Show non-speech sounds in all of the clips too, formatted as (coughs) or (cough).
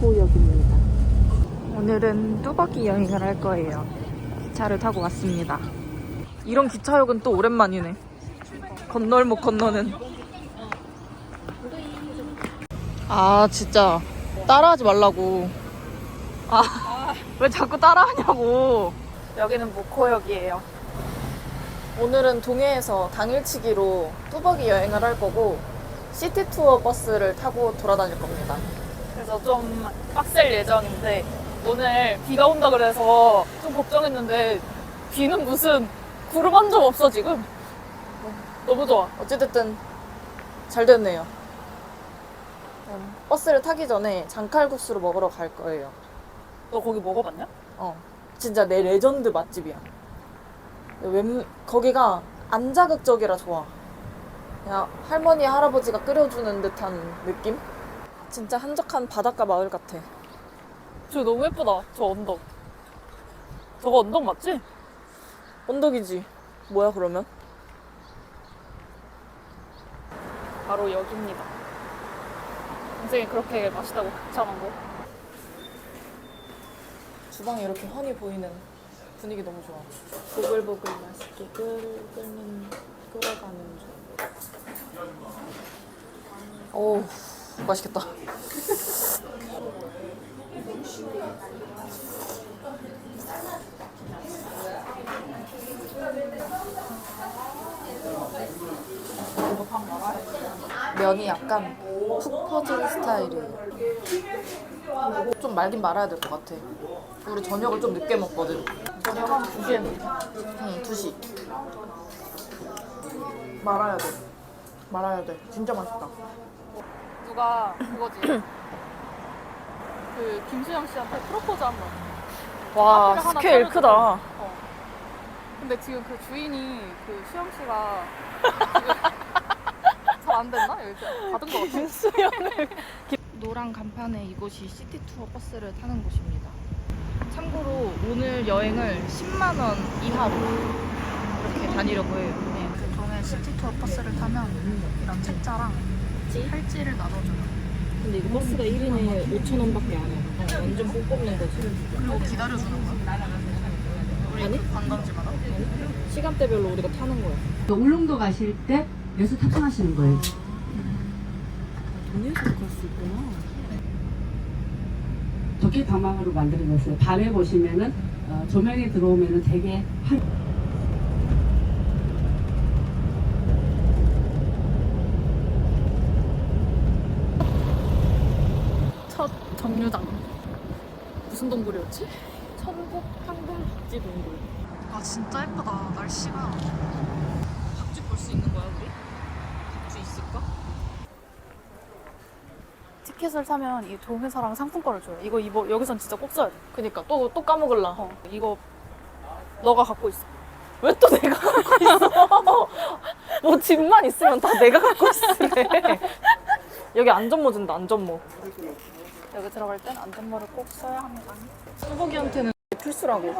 무코역입니다. 오늘은 뚜벅이 여행을 할 거예요. 기차를 타고 왔습니다. 이런 기차역은 또 오랜만이네. 건널목 건너는. 아, 진짜. 따라하지 말라고. 아, 왜 자꾸 따라하냐고. 여기는 무코역이에요. 오늘은 동해에서 당일치기로 뚜벅이 여행을 할 거고, 시티 투어 버스를 타고 돌아다닐 겁니다. 그래서 좀 빡셀 예정인데, 오늘 비가 온다 그래서 좀 걱정했는데, 비는 무슨 구름 한 점 없어, 지금. 너무 좋아. 어찌됐든 잘 됐네요. 음, 버스를 타기 전에 장칼국수를 먹으러 갈 거예요. 너 거기 먹어봤냐? 어. 진짜 내 레전드 맛집이야. 웬, 거기가 안 자극적이라 좋아. 그냥 할머니, 할아버지가 끓여주는 듯한 느낌? 진짜 한적한 바닷가 마을 같아. 저 너무 예쁘다. 저 언덕. 저거 언덕 맞지? 언덕이지. 뭐야, 그러면? 바로 여기입니다. 인생이 그렇게 맛있다고 극찬한 거. 주방에 이렇게 훤히 보이는 분위기 너무 좋아. 보글보글 맛있게 끓, 끓는, 끓어가는 중. 오, 맛있겠다. 면이 약간 푹 퍼진 스타일이에요. 좀 말긴 말아야 될 것 같아. 우리 저녁을 좀 늦게 먹거든. 저녁 한 2시에 응, 2시. 말아야 돼. 말아야 돼. 진짜 맛있다. 누가 그거지. (coughs) 그 김수영 씨한테 프로포즈 한 번. 와, 앞에가 하나 스케일. 크다. 어. 근데 지금 그 주인이 그 수영 씨가 (laughs) 잘 안 됐나? 여기 받은 거 같아. 김수현을. (laughs) 노란 간판에 이곳이 시티 투어 버스를 타는 곳입니다. 참고로 오늘 여행을 10만 원 이하로 이렇게 다니려고 해요. 네, 그 동해 시티 투어 버스를 타면 이런 책자랑 팔찌를 나눠줘요. 근데 이거 버스가 1인에 5천 원밖에 안 해. 완전 뽕 뽑는 거지. 그리고 기다려주는 거야? 우리 아니? 그 관광지마다? 시간대별로 우리가 타는 거야. 울릉도 가실 때 여기서 탑승하시는 거예요. 동해에서 갈수 있구나. 도끼 방망으로 만들어졌어요. 밤에 보시면은 어, 조명이 들어오면은 되게 한 첫 정류장. 무슨 동굴이었지? 천국 황금 박지 동굴. 아 진짜 예쁘다 날씨가 박쥐 볼 수 있는 거야 우리? 박쥐 있을까? 티켓을 사면 이 동회사랑 상품권을 줘요. 이거 이거 여기선 진짜 꼭 써야 돼. 그니까 또, 또 까먹을라 어, 이거 너가 갖고 있어. 왜 또 내가 (laughs) 갖고 있어? (laughs) 뭐 집만 있으면 다 내가 갖고 있으래 (laughs) 여기 안전모 준다 안전모 여기 들어갈 땐 안전모를 꼭 써야 합니다. 수복이한테는 필수라고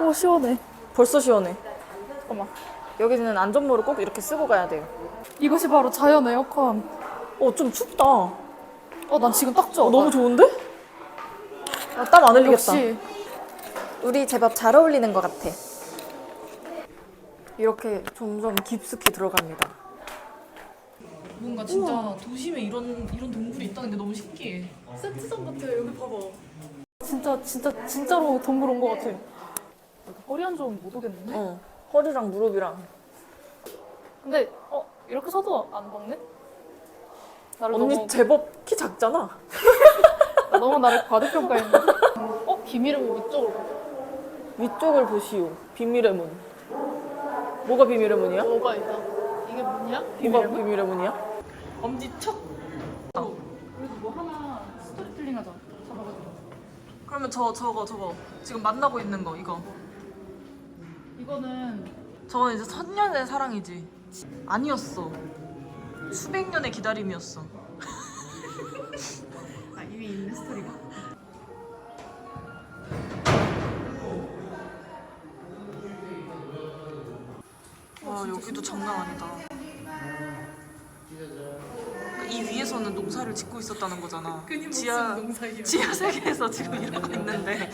오 시원해. 벌써 시원해 잠깐만. 여기는 안전모를 꼭 이렇게 쓰고 가야 돼요 이것이 바로 자연 에어컨. 어 좀 춥다 어, 어, 난 지금 딱 좋아. 너무 좋은데? 아, 땀안 흘리겠다 역시 우리 제법 잘 어울리는 것 같아. 이렇게 점점 깊숙이 들어갑니다. 뭔가 진짜 도심에 이런 이런 동굴이 있다는 게 너무 신기해. 세트장 같아. 여기 봐봐. 진짜 진짜 진짜로 동굴 온 것 같아. 허리 안 좋으면 못 오겠는데? 어, 허리랑 무릎이랑. 근데 어 이렇게 서도 안 덥네? 나를 언니 너무 제법 키 작잖아. 나 (laughs) 너무 나를 과대평가했네. 어 비밀의 문 이쪽으로. 가. 위쪽을 보시오. 비밀의 문. 뭐가 비밀의 문이야? 뭐가 있다. 이게 뭐냐? 뭐가 비밀의 문? 비밀의 문이야? 엄지 척. 그래도 뭐 하나 스토리텔링 하자. 잡아가지고. 그러면 저 저거 저거 지금 만나고 있는 거 이거. 이거는 저건 이제 천년의 사랑이지. 아니었어. 수백 년의 기다림이었어. (laughs) 아 이미 있는 스토리가. 와 여기도 장난 아니다. 농사를 짓고 있었다는 거잖아. 지하 지하 세계에서 지금 이러고 있는데.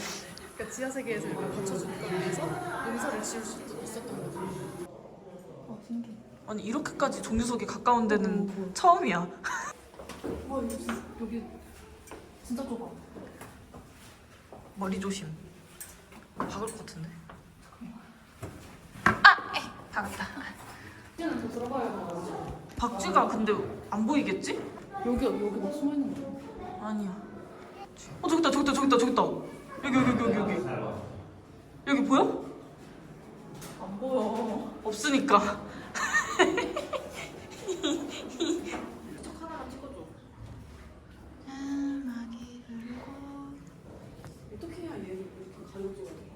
그러니까 지하 세계에서 이렇게 받쳐주니까 위해서 농사를 지을 수 있었던 거지. 아 신기해. 아니 이렇게까지 종유석이 가까운 데는 처음이야. 와 여기 진짜, 여기 진짜 좁아. 머리 조심. 박을 것 같은데. 아, 에, 박았다. 이제는 더 들어가야 돼. 박쥐가 근데 안 보이겠지? 여기 여기 막 숨어 있는 거. 아니야. 어 저기 있다 저기 있다 저기 있다 저기 있다. 여기 여기 여기 여기 여기. 여기 보여? 안 보여. 없으니까. 어떻게 해야 얘를 이렇게 가려줘야 돼?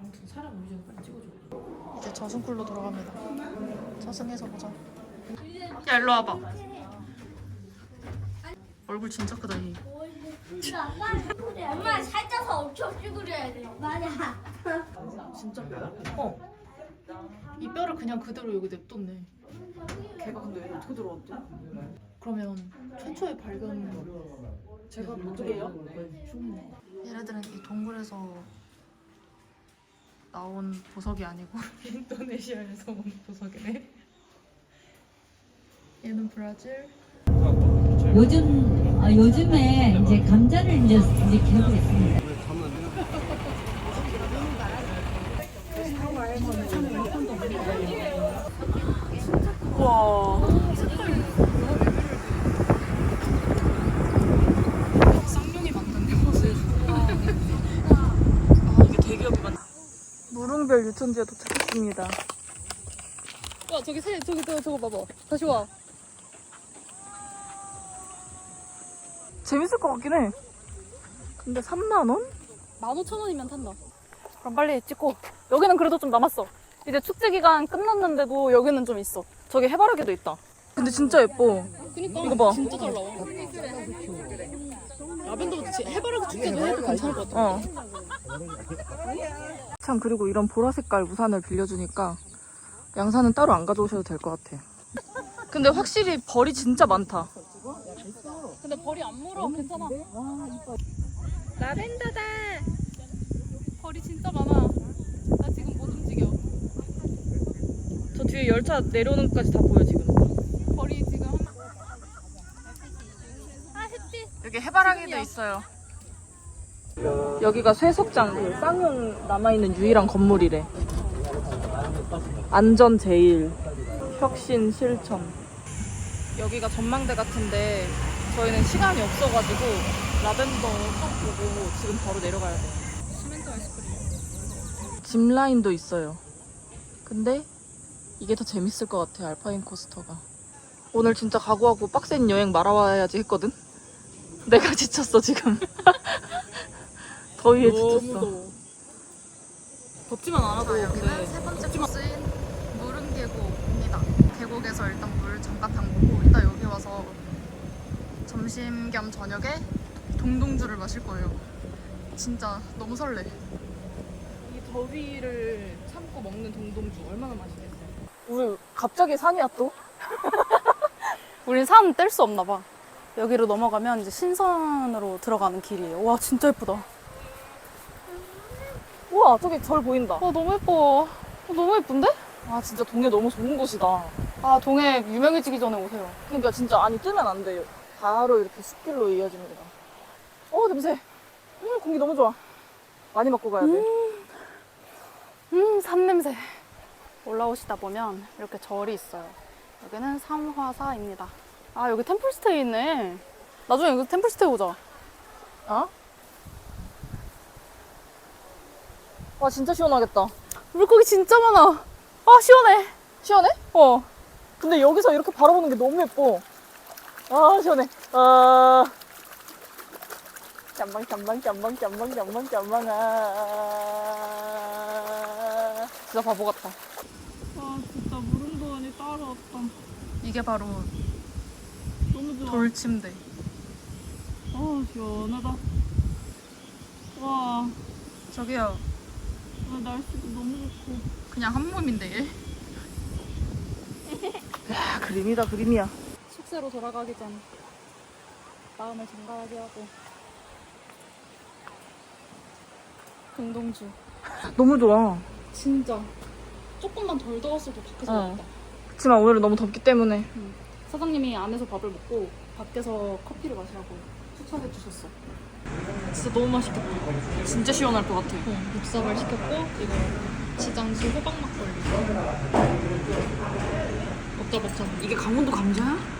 아무튼 사람 위주로 빨리 찍어줘. 이제 저승쿨로 돌아갑니다. 저승에서 보자. 야 일로 와봐. 얼굴 진짜 크다 얘. 엄마 살쪄서 엄청 쭈그려야 돼. 맞아. 진짜 어. 이 뼈를 그냥 그대로 여기 냅뒀네. 걔가 근데 여기 어떻게 들어왔대? 그러면 최초의 발견 제가 어떻게 해요? 죽네. 얘네들은 이 동굴에서 나온 보석이 아니고 (laughs) 인도네시아에서 온 보석이네. 얘는 브라질. 요즘 아, 요즘에 이제 감자를 이제 이제 키우고 있습니다. 와. 쌍용이 맞는데 옷을. 아 이게 대기업이 맞. 무릉별 유천지에 도착했습니다. 와 저기 새 저기 저거 저거 봐봐. 다시 와. 재밌을 것 같긴 해. 근데 3만 원? 15,000원이면 탄다. 그럼 빨리 찍고. 여기는 그래도 좀 남았어. 이제 축제 기간 끝났는데도 여기는 좀 있어. 저기 해바라기도 있다. 근데 진짜 예뻐. 그니까 이거 봐. 진짜 잘 나와. 라벤더 해바라기 축제도 해도 괜찮을 것 같아. 어. 참 그리고 이런 보라 색깔 우산을 빌려주니까 양산은 따로 안 가져오셔도 될 것 같아. 근데 확실히 벌이 진짜 많다. 근데 벌이 안 물어. 괜찮아. 라벤더다. 벌이 진짜 많아. 나 지금 못 움직여. 저 뒤에 열차 내려오는 것까지 다 보여 지금. 벌이 지금 한... 아 햇빛. 여기 해바라기도 있어요. 여기가 쇠석장 그 쌍용 남아있는 유일한 건물이래. 안전 제일, 혁신 실천. 여기가 전망대 같은데 저희는 시간이 없어가지고 라벤더 딱 보고 지금 바로 내려가야 돼요. 시멘트 아이스크림. 짚 라인도 있어요. 근데 이게 더 재밌을 것 같아 알파인 코스터가. 오늘 진짜 각오하고 빡센 여행 말아와야지 했거든. 내가 (laughs) 지쳤어 지금. (laughs) 더위에 지쳤어. 덥지만 않아도 자, 여기는 세 번째 코스인 무릉 계곡입니다. 계곡에서 일단 물 잠깐 담그고 이따 여기 와서 점심 겸 저녁에 동동주를 마실 거예요. 진짜 너무 설레. 이 더위를 참고 먹는 동동주 얼마나 맛있겠어. 우리 갑자기 산이야 또? (laughs) 우린 산 뗄 수 없나 봐. 여기로 넘어가면 이제 신선으로 들어가는 길이에요. 와 진짜 예쁘다. 우와 저기 절 보인다. 와 너무 예뻐. 어, 너무 예쁜데? 아 진짜 동해 너무 좋은 곳이다. 아 동해 유명해지기 전에 오세요. 그러니까 진짜 아니 뜨면 안 돼요. 바로 이렇게 숲길로 이어집니다. 어 냄새. 음 공기 너무 좋아. 많이 맡고 가야 돼. 음, 산 냄새. 올라오시다 보면 이렇게 절이 있어요. 여기는 삼화사입니다. 아, 여기 템플스테이 있네. 나중에 여기 템플스테이 오자. 어? 와 진짜 시원하겠다. 물고기 진짜 많아. 아, 시원해. 시원해? 어. 근데 여기서 이렇게 바라보는 게 너무 예뻐. 아 시원해. 아. 짬방 짬방 짬방 짬방 짬방 짬방 아. 진짜 바보 같다. 아 진짜 무릉도원이 따로 없다. 이게 바로 너무 좋아. 돌침대. 아 시원하다. 와 저기요. 오늘 날씨도 너무 좋고. 그냥 한 몸인데 (laughs) 얘. 그림이다 그림이야. 숙소로 돌아가기 전 마음을 정갈하게 하고 금동주. (laughs) 너무 좋아. 진짜. 조금만 덜 더웠어도 밖에서 어. 먹었다. 그렇지만 오늘은 너무 덥기 때문에. 사장님이 안에서 밥을 먹고 밖에서 커피를 마시라고 추천해 주셨어. 진짜 너무 맛있겠다. 진짜 시원할 것 같아. 육사발 시켰고 이거 지장수 호박 막걸리 먹자 먹자 이게 강원도 감자야?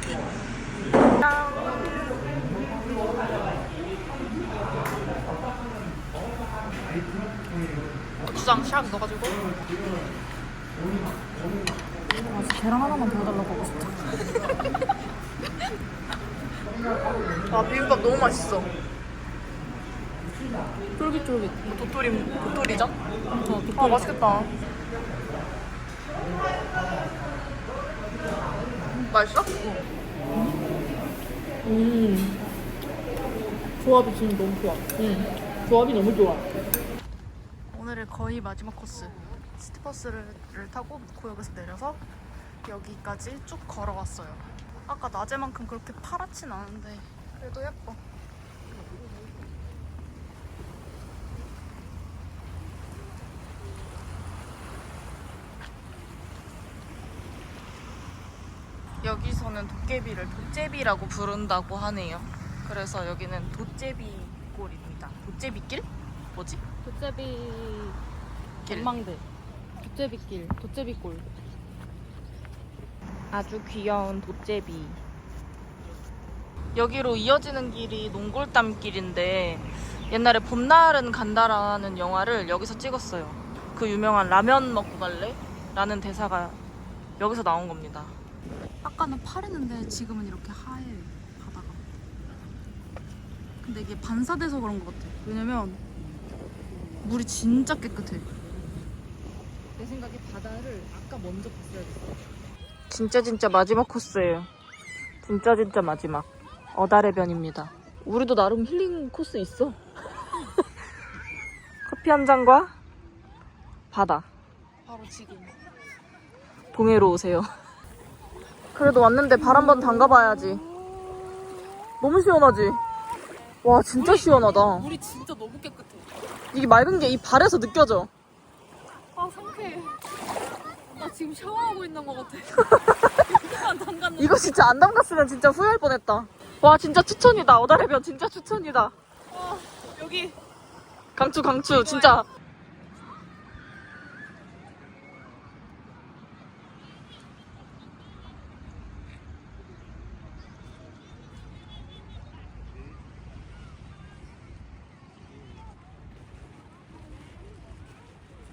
고추장 샥 넣어가지고 아, 계란 하나만 더 달라고 하고 싶다 (laughs) 아 비빔밥 너무 맛있어 쫄깃쫄깃 뭐 도토리 도토리전? 어, 도토리. 아 맛있겠다 맛있어? 음. 조합이 지금 너무 좋아. 응. 조합이 너무 좋아. 오늘의 거의 마지막 코스 시티버스를 타고 무코역에서 내려서 여기까지 쭉 걸어왔어요 아까 낮에만큼 그렇게 파랗진 않은데 그래도 예뻐 여기서는 도깨비를 도제비라고 부른다고 하네요 그래서 여기는 도제비 꼴입니다 도제비길? 뭐지? 도제비 길. 전망대 도제비길 도제비골 아주 귀여운 돛제비. 여기로 이어지는 길이 농골담길인데 옛날에 봄날은 간다라는 영화를 여기서 찍었어요. 그 유명한 라면 먹고 갈래? 라는 대사가 여기서 나온 겁니다. 아까는 파랬는데 지금은 이렇게 하얘 바다가 근데 이게 반사돼서 그런 것 같아 왜냐면 물이 진짜 깨끗해 내 생각에 바다를 아까 먼저 봤어야 됐어. 진짜 진짜 마지막 코스예요. 진짜 진짜 마지막. 어다레변입니다. 우리도 나름 힐링 코스 있어. (laughs) 커피 한 잔과 바다. 바로 지금 동해로 오세요. (laughs) 그래도 왔는데 발 한 번 담가봐야지. 너무 시원하지? 와, 진짜 시원하다. 물이 진짜 너무 깨끗해 이게 맑은 게 이 발에서 느껴져. 아 상쾌해 나 지금 샤워하고 있는 것 같아 (laughs) 담갔는데 이거 진짜 안 담갔으면 진짜 후회할 뻔했다. 와, 진짜 추천이다. 어다레변 진짜 추천이다. 여기 강추, 강추. 진짜